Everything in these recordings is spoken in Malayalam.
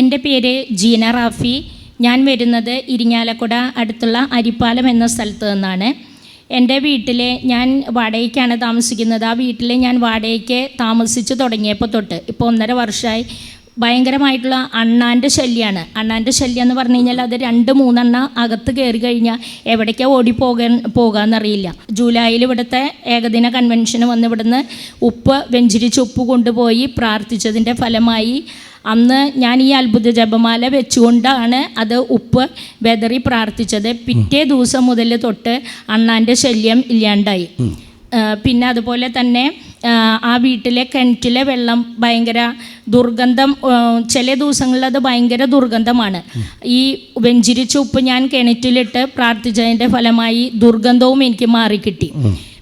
എന്റെ പേര് ജീന റാഫി. ഞാൻ വരുന്നത് ഇരിങ്ങാലക്കുട അടുത്തുള്ള അരിപ്പാലം എന്ന സ്ഥലത്ത് നിന്നാണ്. എന്റെ വീട്ടിൽ ഞാൻ വാടകയ്ക്കാണ് താമസിക്കുന്നത്. ആ വീട്ടിൽ ഞാൻ വാടകയ്ക്ക് താമസിച്ച് തുടങ്ങിയപ്പോൾ തൊട്ട് ഇപ്പോൾ ഒന്നര വർഷമായി ഭയങ്കരമായിട്ടുള്ള അണ്ണാന്റെ ശല്യമാണ് അണ്ണാന്റെ ശല്യം എന്ന് പറഞ്ഞു കഴിഞ്ഞാൽ അത് രണ്ട് മൂന്നെണ്ണ അകത്ത് കയറി കഴിഞ്ഞാൽ എവിടേക്കാണ് ഓടി പോകാൻ പോകാമെന്നറിയില്ല ജൂലൈയിൽ ഇവിടുത്തെ ഏകദിന കൺവെൻഷന് വന്ന് ഇവിടുന്ന് ഉപ്പ് വെഞ്ചിരിച്ച് ഉപ്പ് കൊണ്ടുപോയി പ്രാർത്ഥിച്ചതിന്റെ ഫലമായി അന്ന് ഞാൻ ഈ അത്ഭുത ജപമാല വെച്ചുകൊണ്ടാണ് അത് ഉപ്പ് വെതറി പ്രാർത്ഥിച്ചത്. പിറ്റേ ദിവസം മുതൽ തൊട്ട് അണ്ണാന്റെ ശല്യം ഇല്ലാണ്ടായി. പിന്നെ അതുപോലെ തന്നെ ആ, വീട്ടിലെ കിണറ്റിലെ വെള്ളം ഭയങ്കര ദുർഗന്ധം ചില ദിവസങ്ങളിൽ അത് ഭയങ്കര ദുർഗന്ധമാണ്. ഈ വെഞ്ചിരിച്ച ഉപ്പ് ഞാൻ കിണറ്റിലിട്ട് പ്രാർത്ഥിച്ചതിന്റെ ഫലമായി ദുർഗന്ധവും എനിക്ക് മാറിക്കിട്ടി.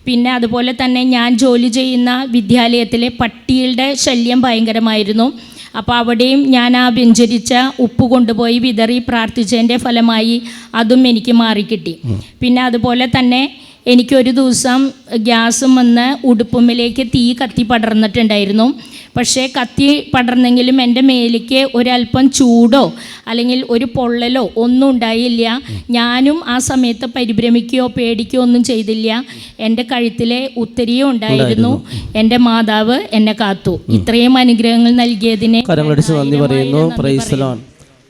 പിന്നെ അതുപോലെ തന്നെ ഞാൻ ജോലി ചെയ്യുന്ന വിദ്യാലയത്തിലെ പട്ടികളുടെ ശല്യം ഭയങ്കരമായിരുന്നു. അപ്പോൾ അവിടെയും ഞാൻ ആ വ്യഞ്ചരിച്ച ഉപ്പ് കൊണ്ടുപോയി വിതറി പ്രാർത്ഥിച്ചതിന്റെ ഫലമായി അതും എനിക്ക് മാറിക്കിട്ടി. പിന്നെ അതുപോലെ തന്നെ എനിക്കൊരു ദിവസം ഗ്യാസും വന്ന് ഉടുപ്പുമ്മിലേക്ക് തീ കത്തി പടർന്നിട്ടുണ്ടായിരുന്നു. പക്ഷേ കത്തി പടർന്നെങ്കിലും എന്റെ മേലേക്ക് ഒരല്പം ചൂടോ അല്ലെങ്കിൽ ഒരു പൊള്ളലോ ഒന്നും ഉണ്ടായില്ല. ഞാനും ആ സമയത്ത് പരിഭ്രമിക്കുകയോ പേടിക്കുകയോ ഒന്നും ചെയ്തില്ല. എന്റെ കഴുത്തിലെ ഉത്തരിയോ ഉണ്ടായിരുന്നു. എന്റെ മാതാവ് എന്നെ കാത്തു. ഇത്രയും അനുഗ്രഹങ്ങൾ നൽകിയതിനെ നന്ദി പറയുന്നു.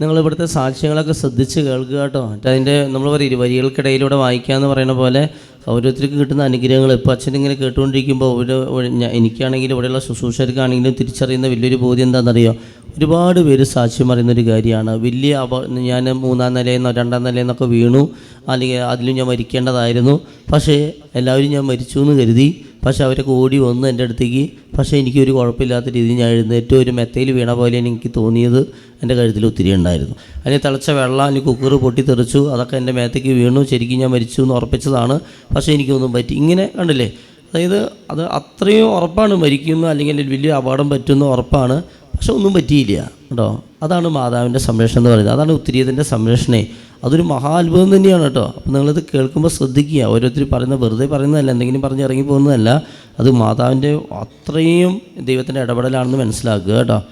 നിങ്ങൾ ഇവിടുത്തെ സാക്ഷ്യങ്ങളൊക്കെ ശ്രദ്ധിച്ച് കേൾക്കുക കേട്ടോ. അതിന്റെ നമ്മൾ പറയില്ല വരികൾക്കിടയിലൂടെ വായിക്കുക എന്ന് പറയുന്ന പോലെ ഓരോരുത്തർക്ക് കിട്ടുന്ന അനുഗ്രഹങ്ങൾ ഇപ്പോൾ അച്ഛനിങ്ങനെ കേട്ടുകൊണ്ടിരിക്കുമ്പോൾ ഒരു എനിക്കാണെങ്കിലും ഇവിടെയുള്ള ശുശ്രൂഷകർക്കാണെങ്കിലും തിരിച്ചറിയുന്ന വലിയൊരു ബോധ്യം എന്താണെന്നറിയോ? ഒരുപാട് പേര് സാക്ഷ്യം അറിയുന്നൊരു കാര്യമാണ്. വലിയ അപ ഞാൻ മൂന്നാം നിലയെന്നോ രണ്ടാം നിലയെന്നൊക്കെ വീണു. അല്ലെങ്കിൽ അതിലും ഞാൻ മരിക്കേണ്ടതായിരുന്നു. പക്ഷേ എല്ലാവരും ഞാൻ മരിച്ചു എന്ന് കരുതി. പക്ഷേ അവരൊക്കെ ഓടി വന്ന് എന്റെ അടുത്തേക്ക് പക്ഷേ എനിക്കൊരു കുഴപ്പമില്ലാത്ത രീതിയിൽ ഞാൻ എഴുന്നേറ്റ്. ഒരു മെത്തയിൽ വീണ പോലെ എനിക്ക് തോന്നിയത്. എന്റെ കഴുത്തിൽ ഒത്തിരി ഉണ്ടായിരുന്നു. അതിന് തിളച്ച വെള്ളം അല്ലെങ്കിൽ കുക്കർ പൊട്ടിത്തെറിച്ചു. അതൊക്കെ എന്റെ മേത്തേക്ക് വീണു. ശരിക്കും ഞാൻ മരിച്ചു എന്ന് ഉറപ്പിച്ചതാണ്. പക്ഷേ എനിക്കൊന്നും പറ്റി. ഇങ്ങനെ കണ്ടില്ലേ? അതായത് അത് അത്രയും ഉറപ്പാണ് മരിക്കുന്നു അല്ലെങ്കിൽ വലിയ അപകടം പറ്റുന്ന ഉറപ്പാണ്. പക്ഷെ ഒന്നും പറ്റിയില്ല കേട്ടോ. അതാണ് മാതാവിന്റെ സംരക്ഷണം എന്ന് പറയുന്നത്. അതാണ് ഉത്തിരിയതിന്റെ സംരക്ഷണേ. അതൊരു മഹാ അത്ഭുതം തന്നെയാണ് കേട്ടോ. അപ്പോൾ നിങ്ങളിത് കേൾക്കുമ്പോൾ ശ്രദ്ധിക്കുക. ഓരോരുത്തർ പറയുന്ന വെറുതെ പറയുന്നതല്ല എന്തെങ്കിലും പറഞ്ഞ് ഇറങ്ങി പോകുന്നതല്ല അത് മാതാവിന്റെ അത്രയും ദൈവത്തിന്റെ ഇടപെടലാണെന്ന് മനസ്സിലാക്കുക കേട്ടോ.